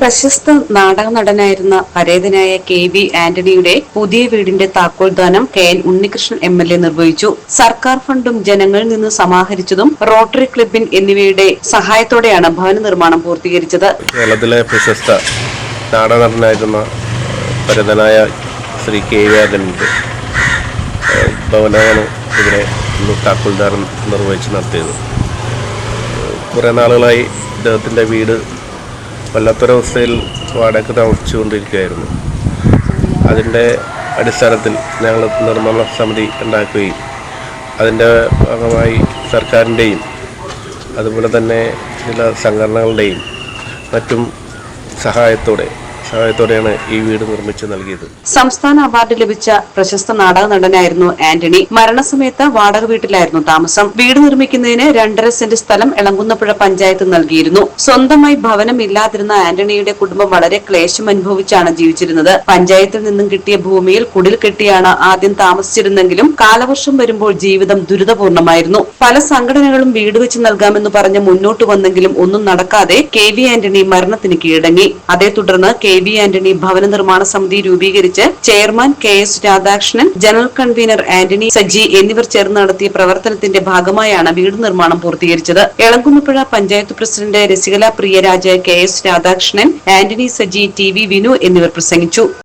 പ്രശസ്ത നാടക നടനായിരുന്ന പരേതനായ കെ വി ആന്റണിയുടെ പുതിയ വീടിന്റെ താക്കോൽദാനം K N Unnikrishnan M L A നിർവഹിച്ചു. സർക്കാർ ഫണ്ടും ജനങ്ങളിൽ നിന്ന് സമാഹരിച്ചതും റോട്ടറി ക്ലബിൻ എന്നിവയുടെ സഹായത്തോടെയാണ് ഭവന നിർമ്മാണം പൂർത്തീകരിച്ചത്. കേരളത്തിലെ പ്രശസ്ത നാടക നടനായിരുന്ന പരേതനായ ശ്രീ കെ വി ആന്റണിയുടെ ഭവനമാണ് ഇവിടെ താക്കോൽദാനം നിർവഹിച്ച് നടത്തിയത്. കുറേ നാളുകളായി അദ്ദേഹത്തിന്റെ വീട് വല്ലാത്തൊരവസ്ഥയിൽ വാടക താമസിച്ചുകൊണ്ടിരിക്കുകയായിരുന്നു. അതിന്റെ അടിസ്ഥാനത്തിൽ ഞങ്ങൾ നിർമ്മാണ സമിതി ഉണ്ടാക്കുകയും അതിന്റെ ഭാഗമായി സർക്കാരിന്റെയും അതുപോലെ തന്നെ ചില സംഘടനകളുടെയും മറ്റും സഹായത്തോടെ സഹായത്തോടെയാണ് ഈ വീട് നിർമ്മിച്ചു നൽകിയത്. സംസ്ഥാന അവാർഡ് ലഭിച്ച പ്രശസ്ത നാടക നടനായിരുന്നു ആന്റണി. മരണസമയത്ത് വാടക വീട്ടിലായിരുന്നു താമസം. വീട് നിർമ്മിക്കുന്നതിന് രണ്ടര സെന്റ് സ്ഥലം എളങ്കുന്നപ്പുഴ പഞ്ചായത്ത് നൽകിയിരുന്നു. സ്വന്തമായി ഭവനം ഇല്ലാതിരുന്ന ആന്റണിയുടെ കുടുംബം വളരെ ക്ലേശം അനുഭവിച്ചാണ് ജീവിച്ചിരുന്നത്. പഞ്ചായത്തിൽ നിന്നും കിട്ടിയ ഭൂമിയിൽ കുടിൽ കെട്ടിയാണ് ആദ്യം താമസിച്ചിരുന്നെങ്കിലും കാലവർഷം വരുമ്പോൾ ജീവിതം ദുരിതപൂർണമായിരുന്നു. പല സംഘടനകളും വീട് വെച്ച് നൽകാമെന്ന് പറഞ്ഞ് മുന്നോട്ട് വന്നെങ്കിലും ഒന്നും നടക്കാതെ കെ വി ആന്റണി മരണത്തിന് കീഴടങ്ങി. അതേ തുടർന്ന് കെ വി ആന്റണി ഭവന നിർമ്മാണ സമിതി രൂപീകരിച്ച് chairman K S Radhakrishnan general convener Antony Saji എന്നിവർ ചേർന്ന് നടത്തിയ പ്രവർത്തനത്തിന്റെ ഭാഗമായാണ് വീട് നിർമ്മാണം പൂർത്തീകരിച്ചത്. Elamkunnapuzha panchayat president Rasikala Priyaraj K S Radhakrishnan Antony Saji T V Vinu എന്നിവർ പ്രസംഗിച്ചു.